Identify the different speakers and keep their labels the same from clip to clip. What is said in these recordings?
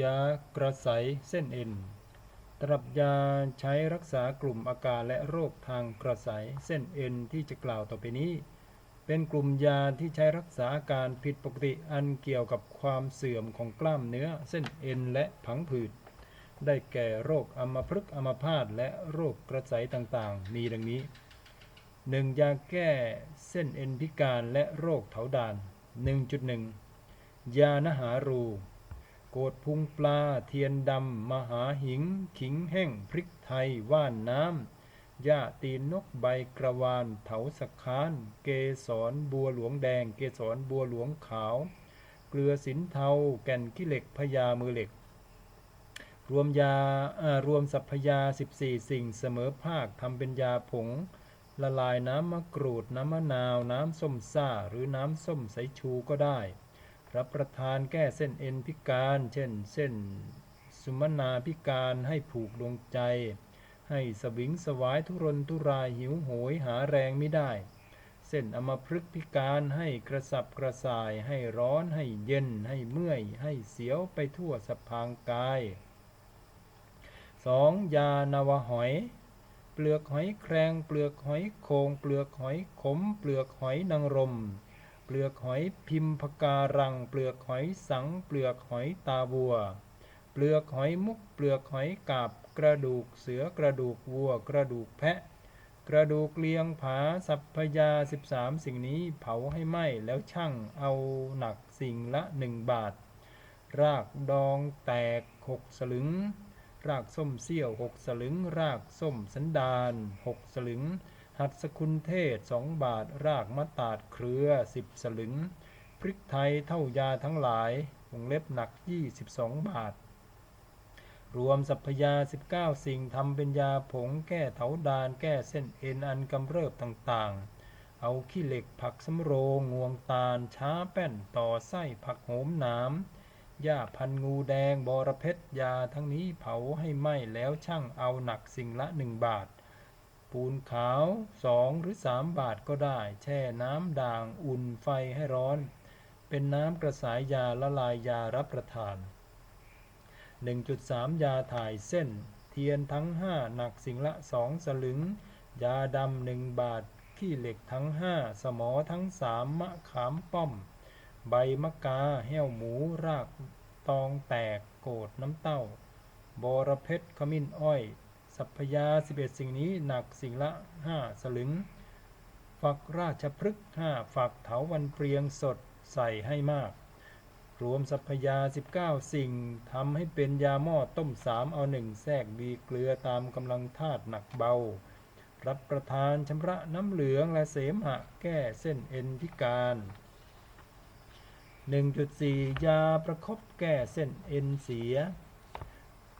Speaker 1: ยากระใสเส้นเอ็น ตรับยาใช้รักษากลุ่มอาการและโรคทางกระใสเส้นเอ็นที่จะกล่าวต่อไปนี้ เป็นกลุ่มยาที่ใช้รักษาอาการผิดปกติอันเกี่ยวกับความเสื่อมของกล้ามเนื้อเส้นเอ็นและผังผืด ได้แก่โรคอัมพฤกษ์อัมพาตและโรคกระใสต่างๆ มีดังนี้ 1. ยาแก้เส้นเอ็นพิการและโรคเถาดาน 1.1 ยานหารู โกดพุงปลา เทียนดำ มหาหิง ขิงแห้ง พริกไทย ว่านน้ำหญ้าตีนนกใบกระวาน เถาสะคาน เกสรบัวหลวงแดง เกสรบัวหลวงขาว เกลือสินเทา แก่นขี้เหล็กพญามือเหล็ก รวมยาอ่ารวมสัพพยา 14 สิ่งเสมอภาคทำเป็นยาผง ละลายน้ำมะกรูด น้ำมะนาว น้ำส้มซ่า หรือน้ำส้มสายชูก็ได้ รับประทานแก้เส้นเอ็นพิการ เช่น เส้นสุมนาพิการให้ผูกดวงใจ ให้สวิงสวายทุรนทุรายหิวโหยหาแรงไม่ได้ เส้นอมพฤกพิการให้กระสับกระส่ายให้ร้อนให้เย็นให้เมื่อย ให้เสียวไปทั่วสพางกาย 2. ยานาวหอย เปลือกหอยแครง เปลือกหอยโคง เปลือกหอยขม เปลือกหอยนางรม เปลือกหอยพิมพการัง เปลือกหอยสัง เปลือกหอยตาบัว เปลือกหอยมุก เปลือกหอยกาบ กระดูกเสือกระดูกวัว กระดูกแพะ กระดูกเลียงผาสัพพยา 13 สิ่งนี้เผาให้ไหม้แล้วช่างเอาหนักสิ่งละหนึ่งบาท รากดองแตกหกสลึง รากส้มเสี้ยวหกสลึง รากส้มสันดานหกสลึง หัดสกุลเทศสองบาท รากมะตาดเครือสิบสลึง พริกไทยเท่ายาทั้งหลายวงเล็บหนัก22บาท รวมสัพยา19สิ่งทำเป็นยาผงแก้เถาดานแก้เส้นเอ็นอันกำเริบต่างๆ เอาขี้เหล็กผักสำโรงงวงตาล ช้าแป้นต่อไส้ผักโหมหนามหญ้าพันงูแดงบอระเพ็ดยาทั้งนี้เผาให้ไหม้แล้วช่างเอาหนักสิ่งละหนึ่งบาท ปูนขาวสองหรือสามบาทก็ได้ แช่น้ำด่างอุ่นไฟให้ร้อน เป็นน้ำกระสายยาละลายยารับประทาน 1.3 ยาถ่ายเส้น เทียนทั้ง 5 หนักสิ่งละสองสลึง ยาดำหนึ่งบาท ขี้เหล็กทั้ง 5 สมอทั้งสามมะขามป้อม ใบมะกาแห้วหมูรากตองแตกโกดน้ำเต้า บอระเพ็ดขมิ้นอ้อย สัพยา 11 สิ่งนี้หนักสิ่งละ 5 สลึง ฝักราชพฤกษ์5ฝักเถาวันเปรียงสดใส่ให้มาก รวมสัพยา 19 สิ่งทำให้เป็นยาหม้อต้มสามเอาหนึ่งแทรกดีเกลือตามกำลังธาตุหนักเบา รับประทานชำระน้ำเหลืองและเสมหะแก้เส้นเอ็นพิการ 1.4 ยาประคบแก้เส้นเอ็นเสีย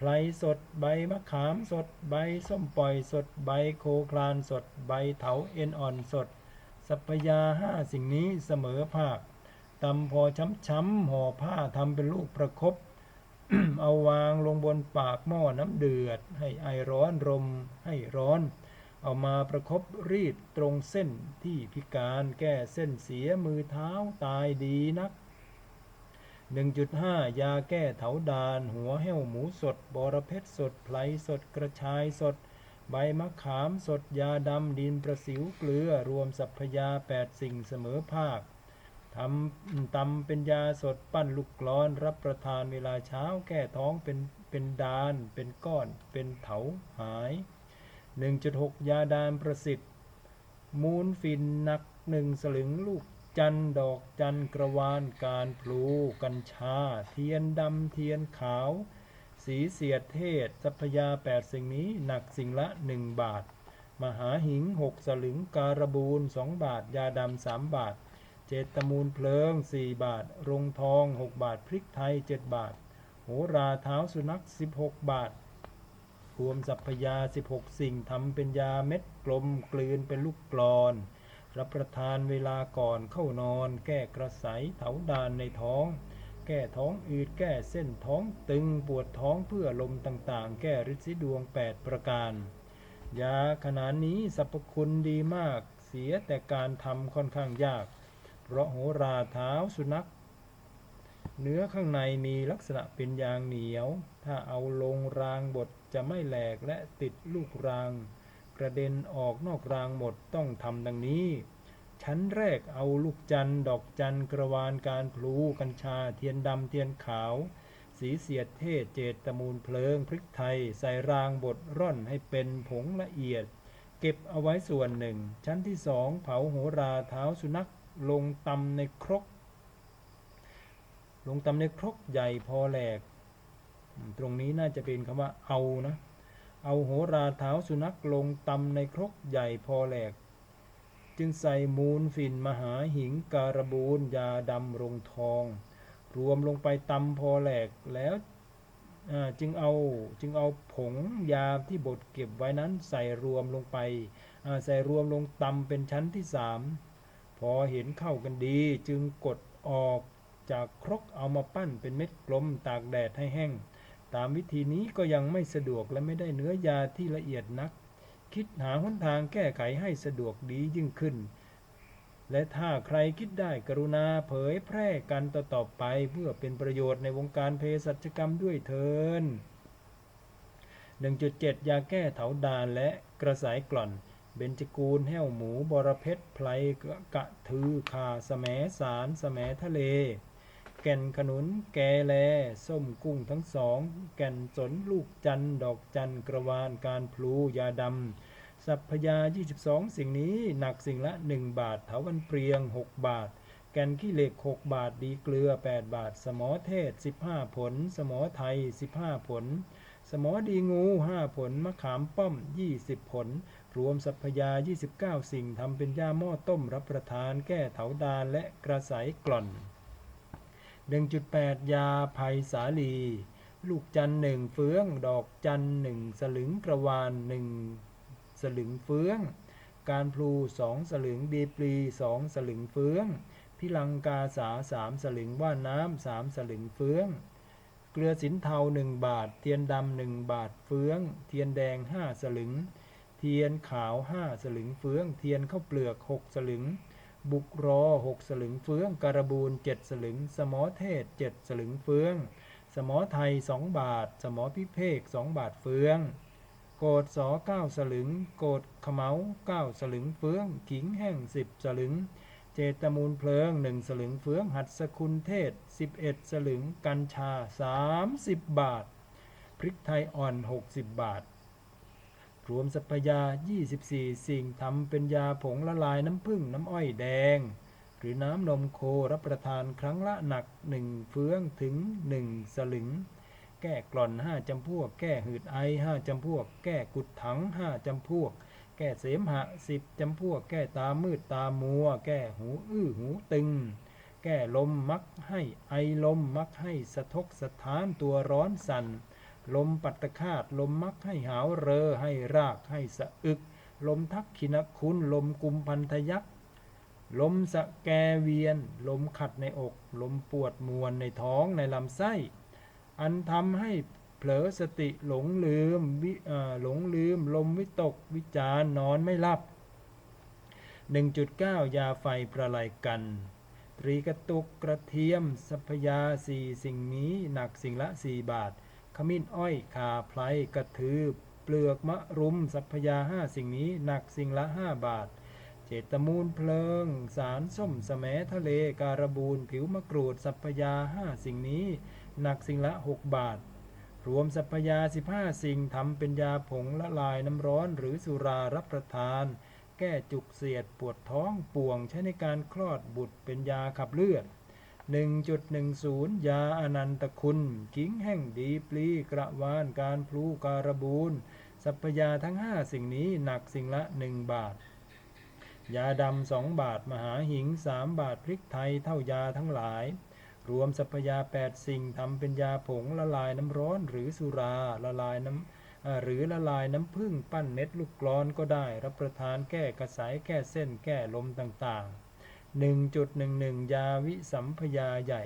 Speaker 1: ไพรสดใบมะขามสดใบส้มปล่อยสดใบโคคลานสดใบเถาเอ็นอ่อนสด สัพยาห้าสิ่งนี้เสมอภาคตำพอช้ำๆห่อผ้าทำเป็นลูกประคบเอาวางลงบนปากหม้อน้ำเดือด ให้ไอร้อนรมให้ร้อน เอามาประคบรีดตรงเส้นที่พิการแก้เส้นเสียมือเท้าตายดีนัก 1.5 ยาแก้เถาดาน หัวแห้วหมูสด บอระเพ็ดสด ไพลสด กระชายสด ใบมะขามสด ยาดำ ดินประสิวเกลือ รวมสัพพยา 8 สิ่งเสมอภาคทำตำเป็นยาสดปั้นลูกกลอน รับประทานเวลาเช้าแก้ท้องเป็นเป็นดาน เป็นก้อน เป็นเถาหาย 1.6 ยาดานประสิทธิ์ มูลฟินหนักหนึ่งสลึงลูก จันดอกจันกระวานการพลูกัญชา เทียนดำเทียนขาว สีเสียดเทศสัพยาแปดสิ่งนี้หนักสิ่งละหนึ่งบาท มหาหิงหกสลึงการบูลสองบาท ยาดำสามบาท เจตมูลเพลิงสี่บาท รงทองหกบาท พริกไทยเจ็ดบาท โหราเท้าสุนัขสิบหกบาทรวมสัพพยา 16 สิ่งทำเป็นยาเม็ดกลมกลืนเป็นลูกกลอน รับประทานเวลาก่อนเข้านอน แก้กระสายเถาดานในท้อง แก้ท้องอืดแก้เส้นท้องตึงปวดท้องเพื่อลมต่างๆ แก้ฤทธิ์สีดวง 8 ประการ ยาขนาดนี้สรรพคุณดีมาก เสียแต่การทำค่อนข้างยาก เพราะโหราเท้าสุนัข เนื้อข้างในมีลักษณะเป็นยางเหนียว ถ้าเอาลงรางบดจะไม่แหลกและติดลูกราง กระเด็นออกนอกรางหมดต้องทำดังนี้ ชั้นแรกเอาลูกจันดอกจันกระวานการพลูกัญชาเทียนดำเทียนขาว สีเสียดเทศเจตตมูลเพลิงพริกไทย ใส่รางบดร่อนให้เป็นผงละเอียด เก็บเอาไว้ส่วนหนึ่ง ชั้นที่สองเผาโหราเท้าสุนัขลงตำในครก ลงตำในครกใหญ่พอแหลก ตรงนี้น่าจะเป็นคำว่าเอานะ เอาโหราเท้าสุนัขลงตำในครกใหญ่พอแหลก จึงใส่มูลฝิ่นมหาหิงการบูนยาดำรงทอง รวมลงไปตำพอแหลกแล้วจึงเอาจึงเอาผงยาที่บดเก็บไว้นั้นใส่รวมลงไปใส่รวมลงตำเป็นชั้นที่สามพอเห็นเข้ากันดีจึงกดออกจากครกเอามาปั้นเป็นเม็ดกลมตากแดดให้แห้ง ตามวิธีนี้ก็ยังไม่สะดวกและไม่ได้เนื้อยาที่ละเอียดนัก คิดหาหนทางแก้ไขให้สะดวกดียิ่งขึ้น และถ้าใครคิดได้กรุณาเผยแพร่กันต่อๆไปเพื่อเป็นประโยชน์ในวงการเภสัชกรรมด้วยเทิน1.7 ยาแก้เถาดานและกระสายกล่อนเบญจกูลแห้วหมู บรเพชรไพลกะกะทือคาสแมสารสแมทะเล แก่นขนุนแกแล ส้มกุ้งทั้งสอง แก่นสนลูกจันดอกจันกระวานการพลูยาดำสัพพยา 22 สิ่งนี้หนักสิ่งละ 1 บาทเถาวันเปรียง 6 บาท แก่นขี้เหล็ก 6 บาทดีเกลือ 8 บาท สมอเทศ 15 ผล สมอไทย 15 ผล สมอดีงู5ผลมะขามป้อม 20 ผล รวมสัพพยา 29 สิ่งทำเป็นยาหม้อต้มรับประทานแก้เถาดานและกระสายกล่อน 1.8 ยาภัยสาลี ลูกจันหนึ่งเฟือง ดอกจันหนึ่งสลึงกระวานหนึ่งสลึงเฟือง การพลูสองสลึงดีปรีสองสลึงเฟือง พิลังกาสาสามสลึงว่าน้ำสามสลึงเฟือง เกลือสินเทาหนึ่งบาท เทียนดำหนึ่งบาทเฟือง เทียนแดงห้าสลึง เทียนขาวห้าสลึงเฟือง เทียนข้าวเปลือกหกสลึง บุกรอหกสลึงเฟืองการบูนเจ็ดสลึง สมอเทศเจ็ดสลึงเฟือง สมอไทยสองบาท สมอพิเภกสองบาทเฟือง โกดสอเก้าสลึง โกดขมเมาเก้าสลึงเฟือง ขิงแห้งสิบสลึง เจตมูลเพลิงหนึ่งสลึงเฟือง หัดสกุลเทศสิบเอ็ดสลึง กัญชาสามสิบบาท พริกไทยอ่อนหกสิบบาท รวมสัพยา 24 สิ่งทำเป็นยาผงละลายน้ำผึ้งน้ำอ้อยแดง หรือน้ำนมโครับประทานครั้งละหนักหนึ่งเฟืองถึงหนึ่งสลึง แก้กล่อนห้าจำพวก แก้หืดไอห้าจำพวก แก้กุดถังห้าจำพวก แก้เสมหะสิบจำพวก แก้ตามืดตามัว แก้หูอื้อหูตึง แก้ลมมักให้ไอลมมักให้สะทกสะท้านตัวร้อนสั่น ลมปัตตคาตลมมักให้หาวเรอให้รากให้สะอึก ลมทักขินคุณลมกุมพันธยักษ์ลมสะแกเวียน ลมขัดในอก ลมปวดมวนในท้องในลำไส้ อันทำให้เผลอสติหลงลืมวิหลงลืม ลมวิตกวิจารนอนไม่หลับ 1.9 ยาไฟประไลกัน ตรีกระตุกกระเทียมสัพพยาสี่สิ่งนี้หนักสิ่งละ 4 บาท ขมิ้นอ้อยขาไพลกระทืบเปลือกมะรุมสัพพยาห้าสิ่งนี้หนักสิ่งละ5บาท เจตมูลเพลิง สารส้มสแมทะเลการบูนผิวมะกรูดสัพพยาห้าสิ่งนี้ หนักสิ่งละ6บาท รวมสัพพยา15สิ่งทำเป็นยาผงละลายน้ำร้อนหรือสุรารับประทาน แก้จุกเสียดปวดท้องป่วงใช้ในการคลอดบุตรเป็นยาขับเลือด 1.10 ยาอนันตคุณกิ้งแห่งดีปลีกระวานการพลูการบูนสัพยาทั้ง 5 สิ่งนี้หนักสิ่งละ 1 บาท ยาดำสองบาท มหาหิงสามบาทพริกไทยเท่ายาทั้งหลาย รวมสัพยา 8 สิ่งทำเป็นยาผงละลายน้ำร้อนหรือสุราละลายน้ำหรือละลายน้ำผึ้งปั้นเม็ดลูกกลอนก็ได้ รับประทานแก้กระสายแก้เส้นแก้ลมต่างๆ 1.11 ยาวิสัมพยาใหญ่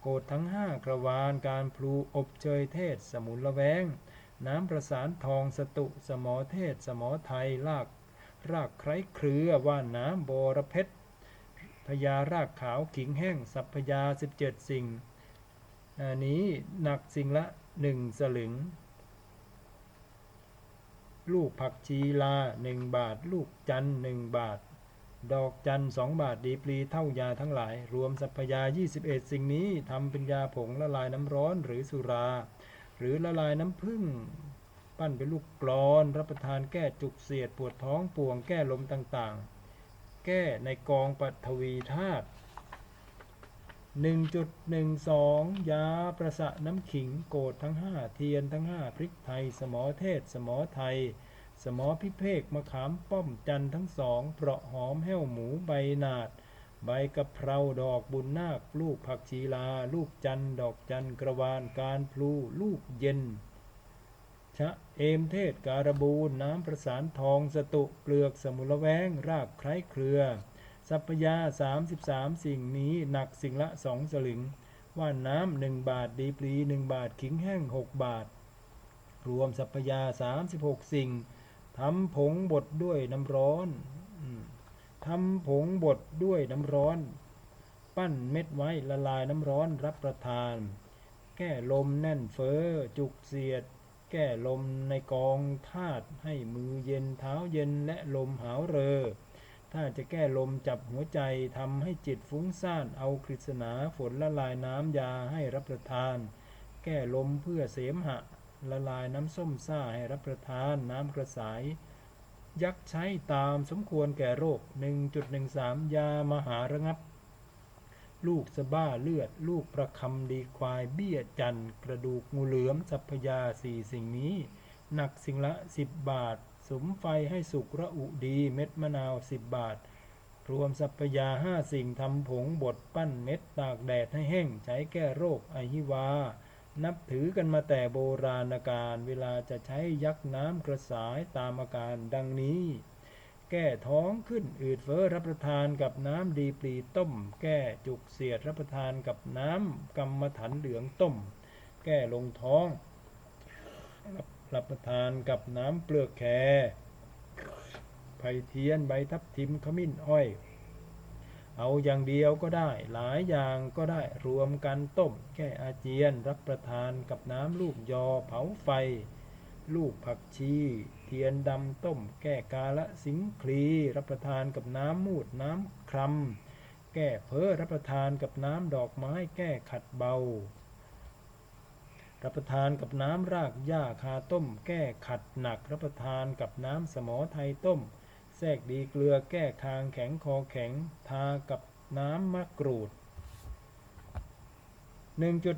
Speaker 1: โกดทั้ง5กระวานการพลูอบเชยเทศ สมุนละแวง น้ำประสานทองสตุ สมอเทศ สมอไทยลาก รากไคร้เครือว่านน้ำโบระเพชรพญารากขาวขิงแห้ง สัพพยา 17 สิ่ง อันนี้หนักสิ่งละหนึ่งสลึง ลูกผักชีลาหนึ่งบาท ลูกจันทร์หนึ่งบาท ดอกจันสองบาทดีปรีเท่ายาทั้งหลาย รวมสัพยา 21 สิ่งนี้ทำเป็นยาผงละลายน้ำร้อนหรือสุรา หรือละลายน้ำผึ้งปั้นเป็นลูกกลอน รับประทานแก้จุกเสียดปวดท้องป่วงแก้ลมต่างๆ แก้ในกองปัทวีธาตุ1.12 ยาประสะน้ำขิงโกดทั้ง 5 เทียนทั้ง 5 พริกไทย สมอเทศ สมอไทย สมอพิเภกมะขามป้อมจันทั้งสองเปราะหอมแห้วหมูใบนาด ใบกะเพราดอกบุญนาค ลูกผักชีลา ลูกจันดอกจันกระวานการพลู ลูกเย็น ชะเอมเทศการบูนน้ำประสานทองสตุเปลือกสมุนละแวง รากไคร้เครือ สัพยา33สิ่งนี้หนักสิ่งละสองสลึง ว่านน้ำหนึ่งบาทดีปรีหนึ่งบาทขิงแห้งหกบาท รวมสัพพยา36สิ่ง ทำผงบดด้วยน้ำร้อนทำผงบดด้วยน้ำร้อน ปั้นเม็ดไว้ละลายน้ำร้อนรับประทาน แก้ลมแน่นเฟ้อจุกเสียด แก้ลมในกองธาตุให้มือเย็นเท้าเย็นและลมหาวเรอ ถ้าจะแก้ลมจับหัวใจทำให้จิตฟุ้งซ่านเอากฤษณาฝนละลายน้ำยาให้รับประทาน แก้ลมเพื่อเสมหะ ละลายน้ำส้มซ่าให้รับประทานน้ำกระสาย ยักษ์ใช้ตามสมควรแก่โรค 1.13 ยามหาระงับ ลูกสะบ้าเลือด ลูกประคำดีควายเบี้ยจันกระดูกงูเหลือมสัพยาสี่สิ่งนี้ หนักสิ่งละ 10 บาท สมไฟให้สุกระอุดีเม็ดมะนาว 10 บาทรวมสัพพยาห้าสิ่งทำผงบดปั้นเม็ดตากแดดให้แห้ง ใช้แก้โรคไอหิวา นับถือกันมาแต่โบราณกาลเวลาจะใช้ยักน้ำกระสายตามอาการดังนี้ แก้ท้องขึ้นอืดเฟ้อรับประทานกับน้ำดีปรีต้ม แก้จุกเสียดรับประทานกับน้ำกำมะถันเหลืองต้ม แก้ลงท้องรับรับประทานกับน้ำเปลือกแคไผ่เทียนใบทับทิมขมิ้นอ้อย เอาอย่างเดียวก็ได้ หลายอย่างก็ได้รวมกันต้ม แก้อาเจียน รับประทานกับน้ำลูกยอเผาไฟ ลูกผักชี เทียนดำต้ม แก้กาละสิงคลี รับประทานกับน้ำมูดน้ำครำแก้เพ้อรับประทานกับน้ำดอกไม้แก้ขัดเบา รับประทานกับน้ำรากหญ้าคาต้ม แก้ขัดหนัก รับประทานกับน้ำสมอไทยต้ม แทรกดีเกลือแก้คางแข็งคอแข็ง ทากับน้ำมะกรูด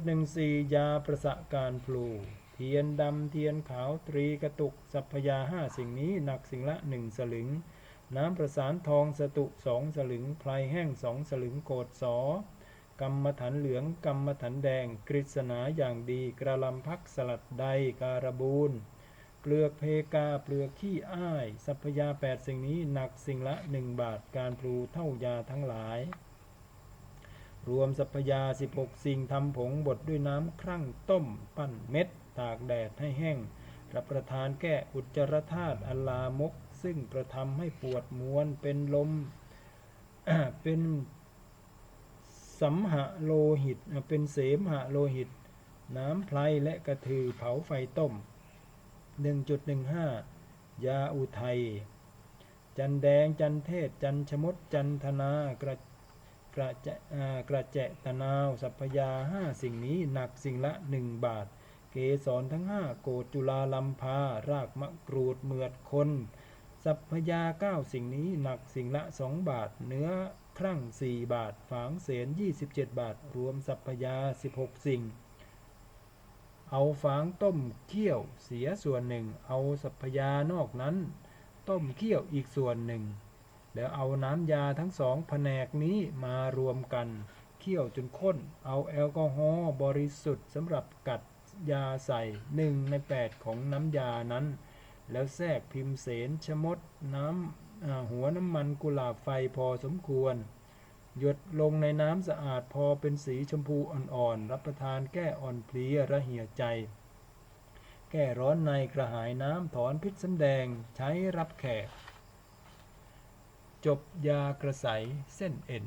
Speaker 1: 1.14 ยาประสะการพลู เทียนดำเทียนขาวตรีกระตุก สัพพยาห้าสิ่งนี้หนักสิ่งละหนึ่งสลึง น้ำประสานทองสตุสองสลึงไพลแห้งสองสลึงโกดสอกำมะถันเหลืองกำมะถันแดงกฤษณาอย่างดีกระลำพักสลัดใดการบูน เปลือกเพกาเปลือกขี้อ้าย สัพยาแปดสิ่งนี้หนักสิ่งละหนึ่งบาทการพลูเท่ายาทั้งหลาย รวมสัพยา16สิ่งทำผงบดด้วยน้ำครั่งต้ม ปั้นเม็ด ตากแดดให้แห้งรับประทานแก้อุจจารธาตุอลามก ซึ่งประทำให้ปวดมวนเป็นลมเป็นสัมหะโลหิตเป็นเสมหะโลหิต น้ำไพลและกระถือเผาไฟต้ม 1.15 ยาอุทัย จันแดง จันเทศ จันชมด จันทนากระกระจะกระแจะตะนาว สัพพยาห้าสิ่งนี้หนักสิ่งละหนึ่งบาท เกสรทั้งห้าโกฏจุลาลัมพา รากมะกรูดเมือดคน สัพพยาเก้าสิ่งนี้หนักสิ่งละสองบาท เนื้อครั่งสี่บาท ฝางเสนยี่สิบเจ็ดบาท รวมสัพพยาสิบหกสิ่ง เอาฝางต้มเคี่ยวเสียส่วนหนึ่ง เอาสัพยานอกนั้น ต้มเคี่ยวอีกส่วนหนึ่ง แล้วเอาน้ำยาทั้งสองแผนกนี้มารวมกัน เคี่ยวจนข้น เอาแอลกอฮอล์บริสุทธิ์สำหรับกัดยาใส่หนึ่งในแปดของน้ำยานั้น แล้วแทรกพิมเสนชะมดน้ำหัวน้ำมันกุหลาบไฟพอสมควร หยดลงในน้ำสะอาดพอเป็นสีชมพูอ่อนๆ รับประทานแก้อ่อนเพลียระเหี่ยใจ แก้ร้อนในกระหายน้ำถอนพิษสำแดงใช้รับแขก จบยากระใสเส้นเอ็น